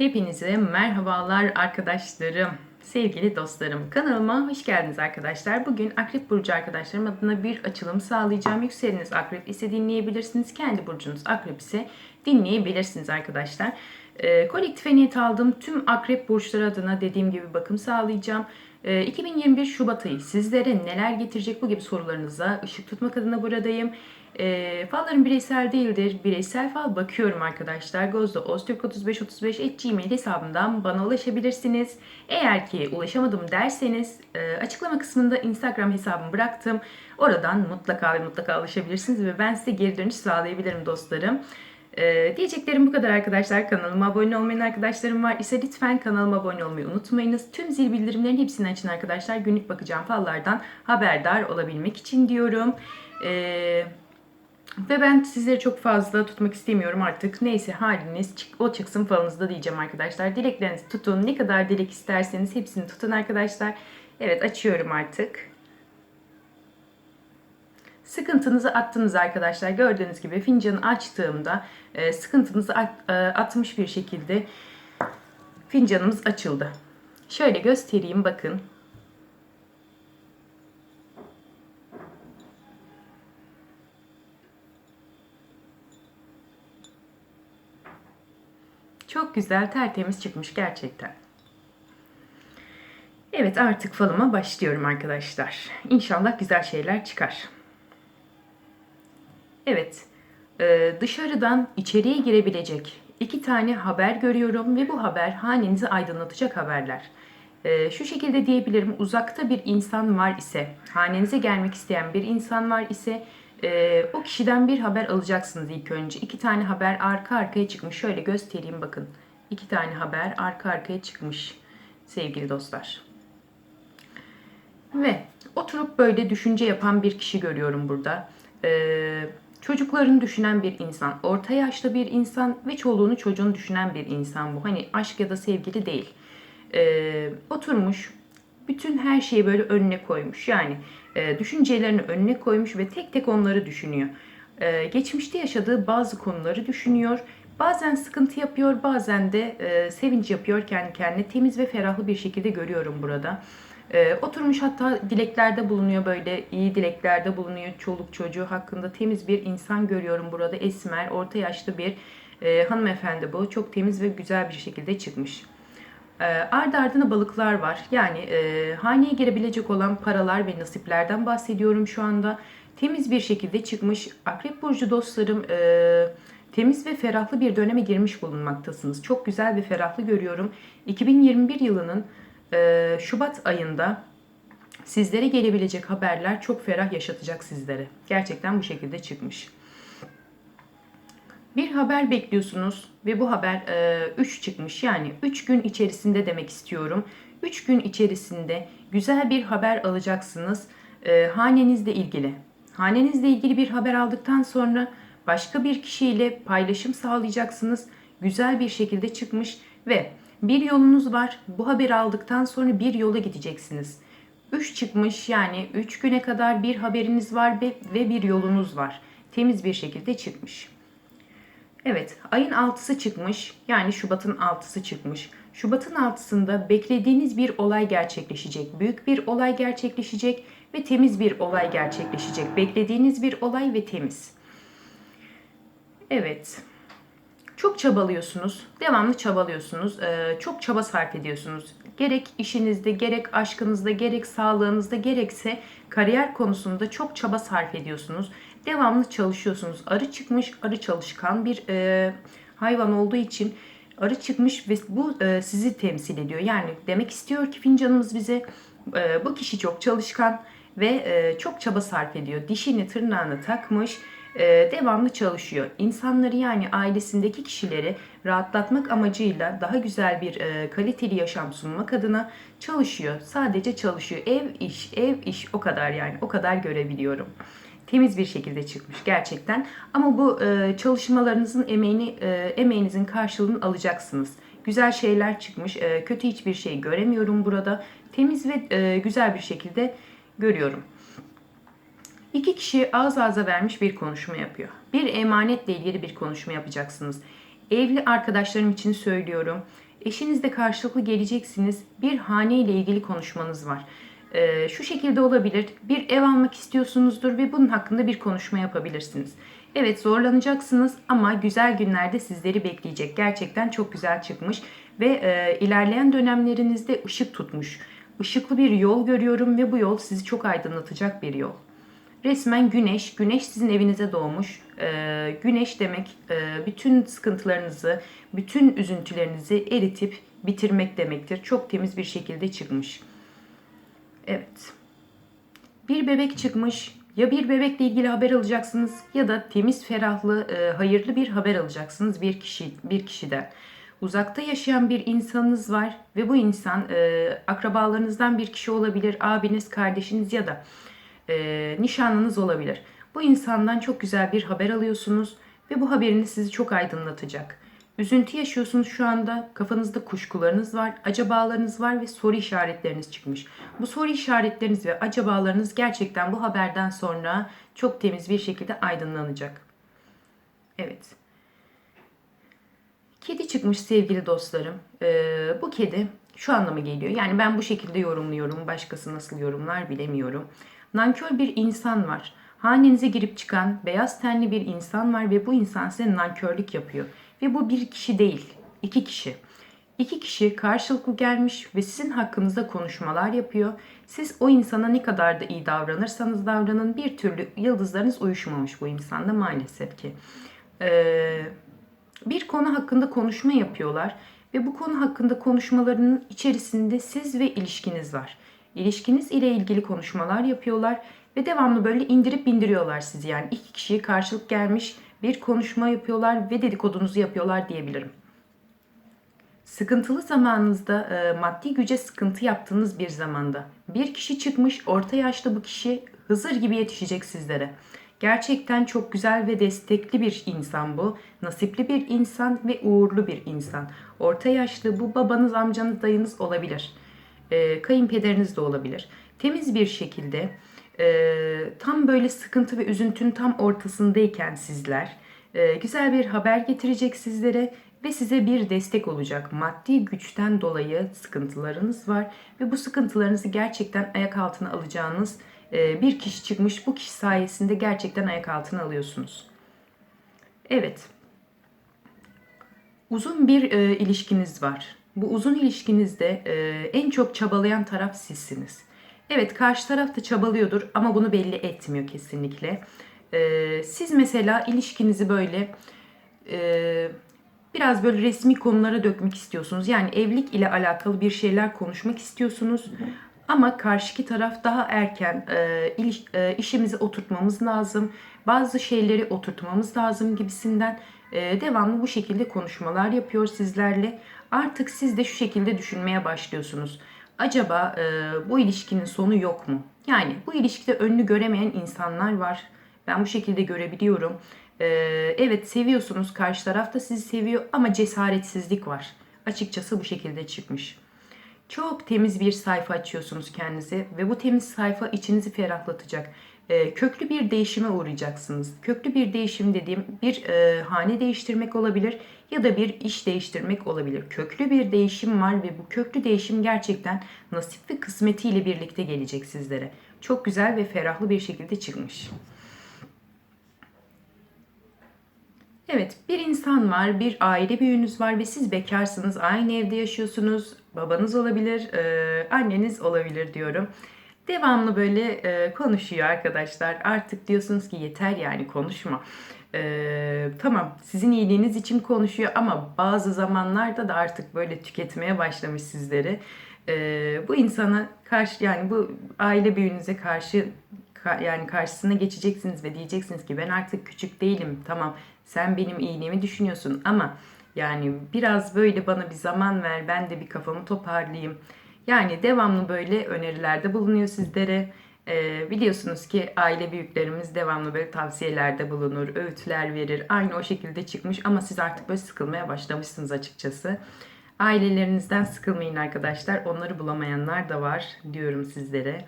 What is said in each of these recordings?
Hepinize merhabalar arkadaşlarım, sevgili dostlarım. Kanalıma hoş geldiniz arkadaşlar. Bugün Akrep Burcu arkadaşlarım adına bir açılım sağlayacağım. Yükseleniz Akrep ise dinleyebilirsiniz. Kendi burcunuz Akrep ise dinleyebilirsiniz arkadaşlar. Ee, kolektife niyet aldığım tüm Akrep Burçları adına dediğim gibi bakım sağlayacağım. Ee, 2021 Şubat ayı sizlere neler getirecek bu gibi sorularınıza ışık tutmak adına buradayım. E, fallarım bireysel değildir. Bireysel fal bakıyorum arkadaşlar. Gözde Oztürk3535 gmail hesabından bana ulaşabilirsiniz. Eğer ki ulaşamadım derseniz e, açıklama kısmında Instagram hesabımı bıraktım. Oradan mutlaka ve mutlaka ulaşabilirsiniz ve ben size geri dönüş sağlayabilirim dostlarım. Ee, diyeceklerim bu kadar arkadaşlar. Kanalıma abone olmayan arkadaşlarım var ise lütfen kanalıma abone olmayı unutmayınız. Tüm zil bildirimlerin hepsini açın arkadaşlar. Günlük bakacağım fallardan haberdar olabilmek için diyorum. Ee, ve ben sizleri çok fazla tutmak istemiyorum artık. Neyse haliniz o çıksın falınızda diyeceğim arkadaşlar. Dileklerinizi tutun. Ne kadar dilek isterseniz hepsini tutun arkadaşlar. Evet açıyorum artık. Sıkıntınızı attınız arkadaşlar. Gördüğünüz gibi fincanı açtığımda e, sıkıntınızı e, atmış bir şekilde fincanımız açıldı. Şöyle göstereyim bakın. Çok güzel tertemiz çıkmış gerçekten. Evet artık falıma başlıyorum arkadaşlar. İnşallah güzel şeyler çıkar. Evet e, dışarıdan içeriye girebilecek iki tane haber görüyorum ve bu haber hanenizi aydınlatacak haberler. E, şu şekilde diyebilirim uzakta bir insan var ise hanenize gelmek isteyen bir insan var ise e, o kişiden bir haber alacaksınız ilk önce. İki tane haber arka arkaya çıkmış. Şöyle göstereyim bakın. İki tane haber arka arkaya çıkmış sevgili dostlar. Ve oturup böyle düşünce yapan bir kişi görüyorum burada. Ee, çocuklarını düşünen bir insan, orta yaşlı bir insan ve çoluğunu çocuğunu düşünen bir insan bu. Hani aşk ya da sevgili değil. Ee, oturmuş bütün her şeyi böyle önüne koymuş. Yani e, düşüncelerini önüne koymuş ve tek tek onları düşünüyor. Ee, geçmişte yaşadığı bazı konuları düşünüyor. Bazen sıkıntı yapıyor, bazen de e, sevinç yapıyor kendi kendine. Temiz ve ferahlı bir şekilde görüyorum burada. Ee, oturmuş hatta dileklerde bulunuyor böyle iyi dileklerde bulunuyor. Çoluk çocuğu hakkında temiz bir insan görüyorum burada. Esmer, orta yaşlı bir e, hanımefendi bu. Çok temiz ve güzel bir şekilde çıkmış. E, ardı ardına balıklar var. Yani e, haneye girebilecek olan paralar ve nasiplerden bahsediyorum şu anda. Temiz bir şekilde çıkmış. Akrep Burcu dostlarım e, temiz ve ferahlı bir döneme girmiş bulunmaktasınız. Çok güzel ve ferahlı görüyorum. 2021 yılının e, Şubat ayında sizlere gelebilecek haberler çok ferah yaşatacak sizlere. Gerçekten bu şekilde çıkmış. Bir haber bekliyorsunuz ve bu haber 3 çıkmış. Yani 3 gün içerisinde demek istiyorum. 3 gün içerisinde güzel bir haber alacaksınız e, hanenizle ilgili. Hanenizle ilgili bir haber aldıktan sonra başka bir kişiyle paylaşım sağlayacaksınız. Güzel bir şekilde çıkmış ve bir yolunuz var. Bu haberi aldıktan sonra bir yola gideceksiniz. 3 çıkmış yani 3 güne kadar bir haberiniz var ve bir yolunuz var. Temiz bir şekilde çıkmış. Evet, ayın 6'sı çıkmış. Yani Şubat'ın 6'sı çıkmış. Şubat'ın 6'sında beklediğiniz bir olay gerçekleşecek. Büyük bir olay gerçekleşecek ve temiz bir olay gerçekleşecek. Beklediğiniz bir olay ve temiz. Evet. Çok çabalıyorsunuz. Devamlı çabalıyorsunuz. Çok çaba sarf ediyorsunuz. Gerek işinizde, gerek aşkınızda, gerek sağlığınızda, gerekse kariyer konusunda çok çaba sarf ediyorsunuz. Devamlı çalışıyorsunuz. Arı çıkmış, arı çalışkan bir e, hayvan olduğu için arı çıkmış ve bu e, sizi temsil ediyor. Yani demek istiyor ki fincanımız bize e, bu kişi çok çalışkan ve e, çok çaba sarf ediyor. Dişini tırnağını takmış e, devamlı çalışıyor. İnsanları yani ailesindeki kişileri rahatlatmak amacıyla daha güzel bir e, kaliteli yaşam sunmak adına çalışıyor. Sadece çalışıyor. Ev iş, ev iş o kadar yani o kadar görebiliyorum. Temiz bir şekilde çıkmış gerçekten. Ama bu e, çalışmalarınızın emeğini e, emeğinizin karşılığını alacaksınız. Güzel şeyler çıkmış. E, kötü hiçbir şey göremiyorum burada. Temiz ve e, güzel bir şekilde görüyorum. İki kişi ağız ağza vermiş bir konuşma yapıyor. Bir emanetle ilgili bir konuşma yapacaksınız. Evli arkadaşlarım için söylüyorum. Eşinizle karşılıklı geleceksiniz. Bir hane ile ilgili konuşmanız var. Ee, şu şekilde olabilir. Bir ev almak istiyorsunuzdur ve bunun hakkında bir konuşma yapabilirsiniz. Evet zorlanacaksınız ama güzel günlerde sizleri bekleyecek. Gerçekten çok güzel çıkmış ve e, ilerleyen dönemlerinizde ışık tutmuş. Işıklı bir yol görüyorum ve bu yol sizi çok aydınlatacak bir yol. Resmen güneş, güneş sizin evinize doğmuş. Ee, güneş demek e, bütün sıkıntılarınızı, bütün üzüntülerinizi eritip bitirmek demektir. Çok temiz bir şekilde çıkmış. Evet. Bir bebek çıkmış. Ya bir bebekle ilgili haber alacaksınız ya da temiz, ferahlı, e, hayırlı bir haber alacaksınız bir kişi bir kişiden. Uzakta yaşayan bir insanınız var ve bu insan e, akrabalarınızdan bir kişi olabilir, abiniz, kardeşiniz ya da e, nişanlınız olabilir. Bu insandan çok güzel bir haber alıyorsunuz ve bu haberiniz sizi çok aydınlatacak. Üzüntü yaşıyorsunuz şu anda. Kafanızda kuşkularınız var, acabalarınız var ve soru işaretleriniz çıkmış. Bu soru işaretleriniz ve acabalarınız gerçekten bu haberden sonra çok temiz bir şekilde aydınlanacak. Evet. Kedi çıkmış sevgili dostlarım. Ee, bu kedi şu anlama geliyor. Yani ben bu şekilde yorumluyorum. Başkası nasıl yorumlar bilemiyorum. Nankör bir insan var. Hanenize girip çıkan beyaz tenli bir insan var ve bu insan size nankörlük yapıyor. Ve bu bir kişi değil, iki kişi. İki kişi karşılıklı gelmiş ve sizin hakkınızda konuşmalar yapıyor. Siz o insana ne kadar da iyi davranırsanız davranın bir türlü yıldızlarınız uyuşmamış bu insanda maalesef ki. Ee, bir konu hakkında konuşma yapıyorlar ve bu konu hakkında konuşmalarının içerisinde siz ve ilişkiniz var. İlişkiniz ile ilgili konuşmalar yapıyorlar ve devamlı böyle indirip bindiriyorlar sizi. Yani iki kişiye karşılık gelmiş bir konuşma yapıyorlar ve dedikodunuzu yapıyorlar diyebilirim. Sıkıntılı zamanınızda e, maddi güce sıkıntı yaptığınız bir zamanda bir kişi çıkmış orta yaşlı bu kişi Hızır gibi yetişecek sizlere. Gerçekten çok güzel ve destekli bir insan bu. Nasipli bir insan ve uğurlu bir insan. Orta yaşlı bu babanız, amcanız, dayınız olabilir. E, kayınpederiniz de olabilir. Temiz bir şekilde e, tam böyle sıkıntı ve üzüntünün tam ortasındayken sizler e, güzel bir haber getirecek sizlere ve size bir destek olacak. Maddi güçten dolayı sıkıntılarınız var ve bu sıkıntılarınızı gerçekten ayak altına alacağınız e, bir kişi çıkmış. Bu kişi sayesinde gerçekten ayak altına alıyorsunuz. Evet. Uzun bir e, ilişkiniz var. Bu uzun ilişkinizde e, en çok çabalayan taraf sizsiniz. Evet karşı taraf da çabalıyordur ama bunu belli etmiyor kesinlikle. Ee, siz mesela ilişkinizi böyle e, biraz böyle resmi konulara dökmek istiyorsunuz. Yani evlilik ile alakalı bir şeyler konuşmak istiyorsunuz. Ama karşıki taraf daha erken e, iliş, e, işimizi oturtmamız lazım. Bazı şeyleri oturtmamız lazım gibisinden e, devamlı bu şekilde konuşmalar yapıyor sizlerle. Artık siz de şu şekilde düşünmeye başlıyorsunuz acaba e, bu ilişkinin sonu yok mu? Yani bu ilişkide önünü göremeyen insanlar var. Ben bu şekilde görebiliyorum. E, evet seviyorsunuz, karşı taraf da sizi seviyor ama cesaretsizlik var. Açıkçası bu şekilde çıkmış. Çok temiz bir sayfa açıyorsunuz kendinize ve bu temiz sayfa içinizi ferahlatacak. E, köklü bir değişime uğrayacaksınız. Köklü bir değişim dediğim bir e, hane değiştirmek olabilir ya da bir iş değiştirmek olabilir. Köklü bir değişim var ve bu köklü değişim gerçekten nasip ve kısmetiyle birlikte gelecek sizlere. Çok güzel ve ferahlı bir şekilde çıkmış. Evet, bir insan var, bir aile büyüğünüz var ve siz bekarsınız, aynı evde yaşıyorsunuz. Babanız olabilir, e, anneniz olabilir diyorum. Devamlı böyle e, konuşuyor arkadaşlar. Artık diyorsunuz ki yeter yani konuşma. E, tamam sizin iyiliğiniz için konuşuyor ama bazı zamanlarda da artık böyle tüketmeye başlamış sizleri. E, bu insana karşı yani bu aile büyüğünüze karşı yani karşısına geçeceksiniz ve diyeceksiniz ki ben artık küçük değilim. Tamam sen benim iyiliğimi düşünüyorsun ama yani biraz böyle bana bir zaman ver ben de bir kafamı toparlayayım yani devamlı böyle önerilerde bulunuyor sizlere. Ee, biliyorsunuz ki aile büyüklerimiz devamlı böyle tavsiyelerde bulunur, öğütler verir. Aynı o şekilde çıkmış ama siz artık böyle sıkılmaya başlamışsınız açıkçası. Ailelerinizden sıkılmayın arkadaşlar. Onları bulamayanlar da var diyorum sizlere.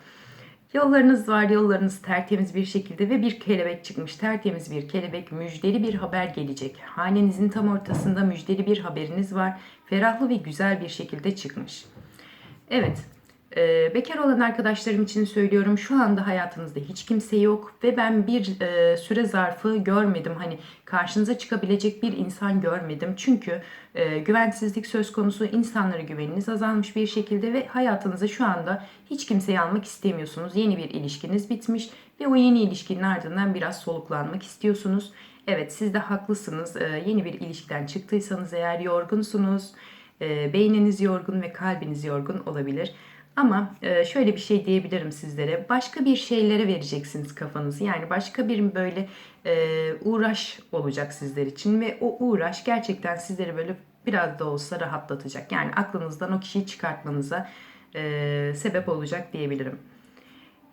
Yollarınız var, yollarınız tertemiz bir şekilde ve bir kelebek çıkmış. Tertemiz bir kelebek, müjdeli bir haber gelecek. Hanenizin tam ortasında müjdeli bir haberiniz var. Ferahlı ve güzel bir şekilde çıkmış. Evet, e, bekar olan arkadaşlarım için söylüyorum. Şu anda hayatınızda hiç kimse yok ve ben bir e, süre zarfı görmedim. Hani karşınıza çıkabilecek bir insan görmedim. Çünkü e, güvensizlik söz konusu, insanlara güveniniz azalmış bir şekilde ve hayatınıza şu anda hiç kimseyi almak istemiyorsunuz. Yeni bir ilişkiniz bitmiş ve o yeni ilişkinin ardından biraz soluklanmak istiyorsunuz. Evet siz de haklısınız. E, yeni bir ilişkiden çıktıysanız eğer yorgunsunuz, e, beyniniz yorgun ve kalbiniz yorgun olabilir. Ama e, şöyle bir şey diyebilirim sizlere. Başka bir şeylere vereceksiniz kafanızı. Yani başka bir böyle e, uğraş olacak sizler için ve o uğraş gerçekten sizleri böyle biraz da olsa rahatlatacak. Yani aklınızdan o kişiyi çıkartmanıza sebep olacak diyebilirim.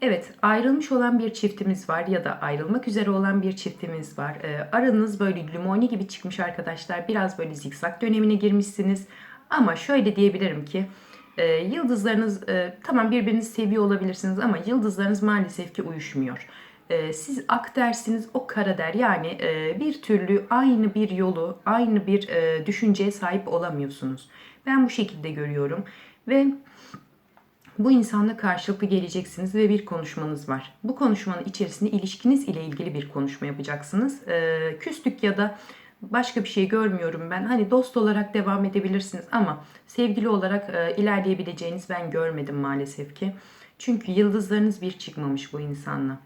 Evet, ayrılmış olan bir çiftimiz var ya da ayrılmak üzere olan bir çiftimiz var. Aranız böyle limoni gibi çıkmış arkadaşlar. Biraz böyle zikzak dönemine girmişsiniz. Ama şöyle diyebilirim ki e, yıldızlarınız e, tamam birbirinizi seviyor olabilirsiniz ama yıldızlarınız maalesef ki uyuşmuyor. E, siz ak dersiniz o kara der yani e, bir türlü aynı bir yolu aynı bir e, düşünceye sahip olamıyorsunuz. Ben bu şekilde görüyorum ve bu insanla karşılıklı geleceksiniz ve bir konuşmanız var. Bu konuşmanın içerisinde ilişkiniz ile ilgili bir konuşma yapacaksınız. E, küslük ya da başka bir şey görmüyorum ben. Hani dost olarak devam edebilirsiniz ama sevgili olarak e, ilerleyebileceğiniz ben görmedim maalesef ki. Çünkü yıldızlarınız bir çıkmamış bu insanla.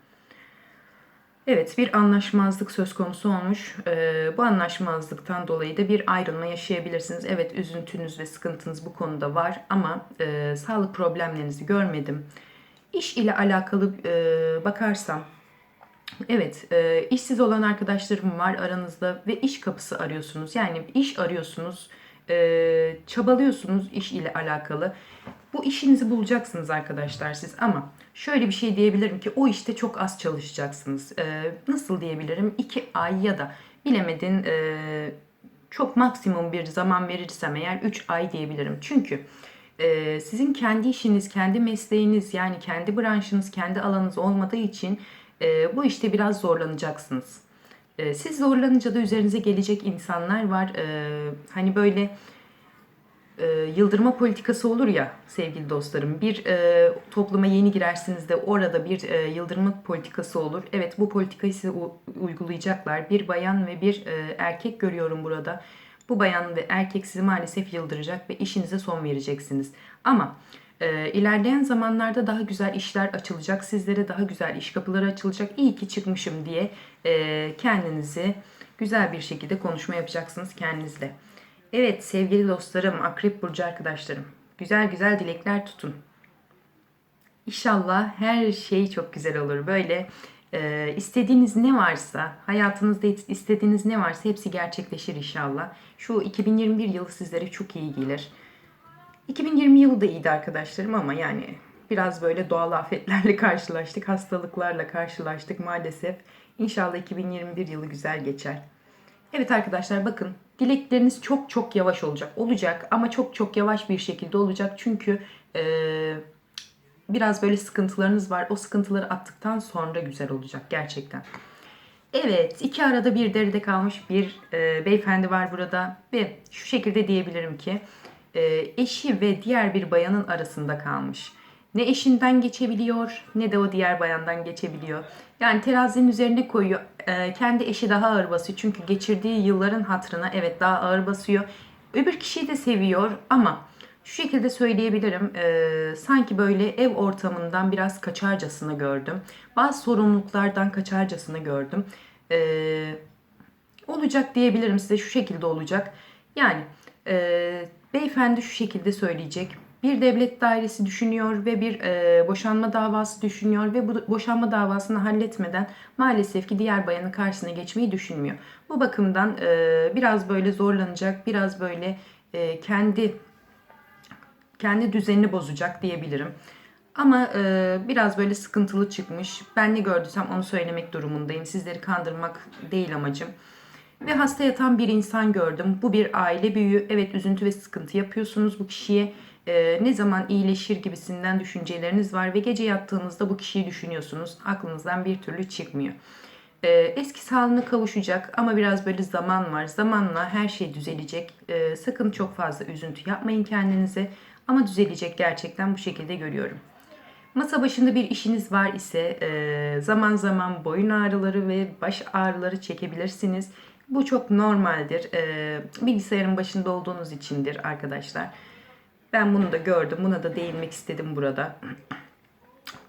Evet bir anlaşmazlık söz konusu olmuş. Ee, bu anlaşmazlıktan dolayı da bir ayrılma yaşayabilirsiniz. Evet üzüntünüz ve sıkıntınız bu konuda var ama e, sağlık problemlerinizi görmedim. İş ile alakalı e, bakarsam Evet, e, işsiz olan arkadaşlarım var aranızda ve iş kapısı arıyorsunuz. Yani iş arıyorsunuz, e, çabalıyorsunuz iş ile alakalı. Bu işinizi bulacaksınız arkadaşlar siz ama şöyle bir şey diyebilirim ki o işte çok az çalışacaksınız. E, nasıl diyebilirim? 2 ay ya da bilemedin e, çok maksimum bir zaman verirsem eğer 3 ay diyebilirim. Çünkü e, sizin kendi işiniz, kendi mesleğiniz yani kendi branşınız, kendi alanınız olmadığı için e, bu işte biraz zorlanacaksınız. E, siz zorlanınca da üzerinize gelecek insanlar var. E, hani böyle e, yıldırma politikası olur ya sevgili dostlarım. Bir e, topluma yeni girersiniz de orada bir e, yıldırma politikası olur. Evet bu politikayı size uygulayacaklar. Bir bayan ve bir e, erkek görüyorum burada. Bu bayan ve erkek sizi maalesef yıldıracak ve işinize son vereceksiniz. Ama e, ilerleyen zamanlarda daha güzel işler açılacak. Sizlere daha güzel iş kapıları açılacak. İyi ki çıkmışım diye e, kendinizi güzel bir şekilde konuşma yapacaksınız kendinizle. Evet sevgili dostlarım, Akrep Burcu arkadaşlarım. Güzel güzel dilekler tutun. İnşallah her şey çok güzel olur. Böyle e, istediğiniz ne varsa, hayatınızda istediğiniz ne varsa hepsi gerçekleşir inşallah. Şu 2021 yılı sizlere çok iyi gelir. 2020 yılı da iyiydi arkadaşlarım ama yani biraz böyle doğal afetlerle karşılaştık, hastalıklarla karşılaştık maalesef. İnşallah 2021 yılı güzel geçer. Evet arkadaşlar bakın dilekleriniz çok çok yavaş olacak. Olacak ama çok çok yavaş bir şekilde olacak. Çünkü e, biraz böyle sıkıntılarınız var. O sıkıntıları attıktan sonra güzel olacak gerçekten. Evet iki arada bir deride kalmış bir e, beyefendi var burada. Ve şu şekilde diyebilirim ki eşi ve diğer bir bayanın arasında kalmış. Ne eşinden geçebiliyor ne de o diğer bayandan geçebiliyor. Yani terazinin üzerine koyuyor. E, kendi eşi daha ağır basıyor. Çünkü geçirdiği yılların hatırına evet daha ağır basıyor. Öbür kişiyi de seviyor ama şu şekilde söyleyebilirim. E, sanki böyle ev ortamından biraz kaçarcasına gördüm. Bazı sorumluluklardan kaçarcasına gördüm. E, olacak diyebilirim size şu şekilde olacak. Yani e, beyefendi şu şekilde söyleyecek bir devlet dairesi düşünüyor ve bir e, boşanma davası düşünüyor ve bu boşanma davasını halletmeden maalesef ki diğer bayanın karşısına geçmeyi düşünmüyor. Bu bakımdan e, biraz böyle zorlanacak, biraz böyle e, kendi kendi düzenini bozacak diyebilirim. Ama e, biraz böyle sıkıntılı çıkmış. Ben ne gördüysem onu söylemek durumundayım. Sizleri kandırmak değil amacım. Ve hasta yatan bir insan gördüm. Bu bir aile büyüğü. Evet üzüntü ve sıkıntı yapıyorsunuz bu kişiye. Ee, ne zaman iyileşir gibisinden düşünceleriniz var ve gece yattığınızda bu kişiyi düşünüyorsunuz. Aklınızdan bir türlü çıkmıyor. Ee, eski sağlığına kavuşacak ama biraz böyle zaman var. Zamanla her şey düzelecek. Ee, sakın çok fazla üzüntü yapmayın kendinize. Ama düzelecek gerçekten bu şekilde görüyorum. Masa başında bir işiniz var ise e, zaman zaman boyun ağrıları ve baş ağrıları çekebilirsiniz. Bu çok normaldir. E, bilgisayarın başında olduğunuz içindir arkadaşlar. Ben bunu da gördüm. Buna da değinmek istedim burada.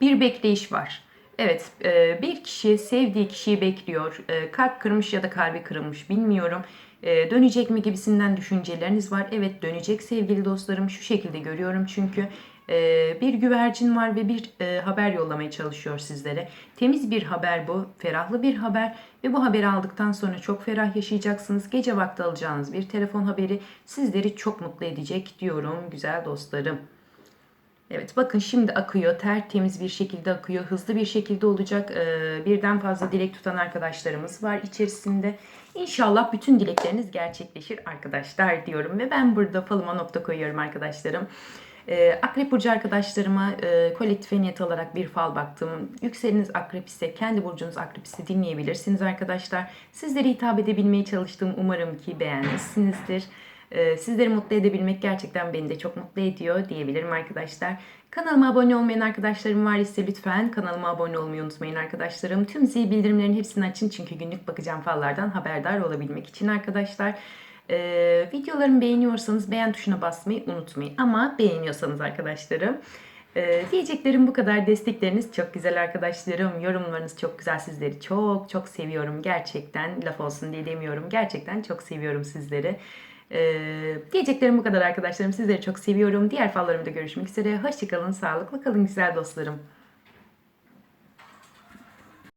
Bir bekleyiş var. Evet, e, bir kişi sevdiği kişiyi bekliyor. E, Kalp kırmış ya da kalbi kırılmış bilmiyorum. E, Dönecek mi gibisinden düşünceleriniz var. Evet dönecek sevgili dostlarım. Şu şekilde görüyorum çünkü bir güvercin var ve bir e, haber yollamaya çalışıyor sizlere. Temiz bir haber bu, ferahlı bir haber ve bu haberi aldıktan sonra çok ferah yaşayacaksınız. Gece vakti alacağınız bir telefon haberi sizleri çok mutlu edecek diyorum güzel dostlarım. Evet bakın şimdi akıyor. Tertemiz bir şekilde akıyor. Hızlı bir şekilde olacak. Ee, birden fazla dilek tutan arkadaşlarımız var içerisinde. İnşallah bütün dilekleriniz gerçekleşir arkadaşlar diyorum. Ve ben burada falıma nokta koyuyorum arkadaşlarım. Ee, Akrep Burcu arkadaşlarıma e, kolektife niyet alarak bir fal baktım. Yükseliniz akrep ise, kendi burcunuz akrep ise dinleyebilirsiniz arkadaşlar. Sizlere hitap edebilmeye çalıştım. Umarım ki beğenmişsinizdir. Ee, Sizleri mutlu edebilmek gerçekten beni de çok mutlu ediyor diyebilirim arkadaşlar. Kanalıma abone olmayan arkadaşlarım var ise lütfen kanalıma abone olmayı unutmayın arkadaşlarım. Tüm zil bildirimlerin hepsini açın çünkü günlük bakacağım fallardan haberdar olabilmek için arkadaşlar. Ee, videolarımı beğeniyorsanız beğen tuşuna basmayı unutmayın. Ama beğeniyorsanız arkadaşlarım. Ee, diyeceklerim bu kadar. Destekleriniz çok güzel arkadaşlarım. Yorumlarınız çok güzel. Sizleri çok çok seviyorum. Gerçekten laf olsun diye demiyorum. Gerçekten çok seviyorum sizleri. Ee, diyeceklerim bu kadar arkadaşlarım. Sizleri çok seviyorum. Diğer fallarımda görüşmek üzere. Hoşçakalın, sağlıklı kalın güzel dostlarım.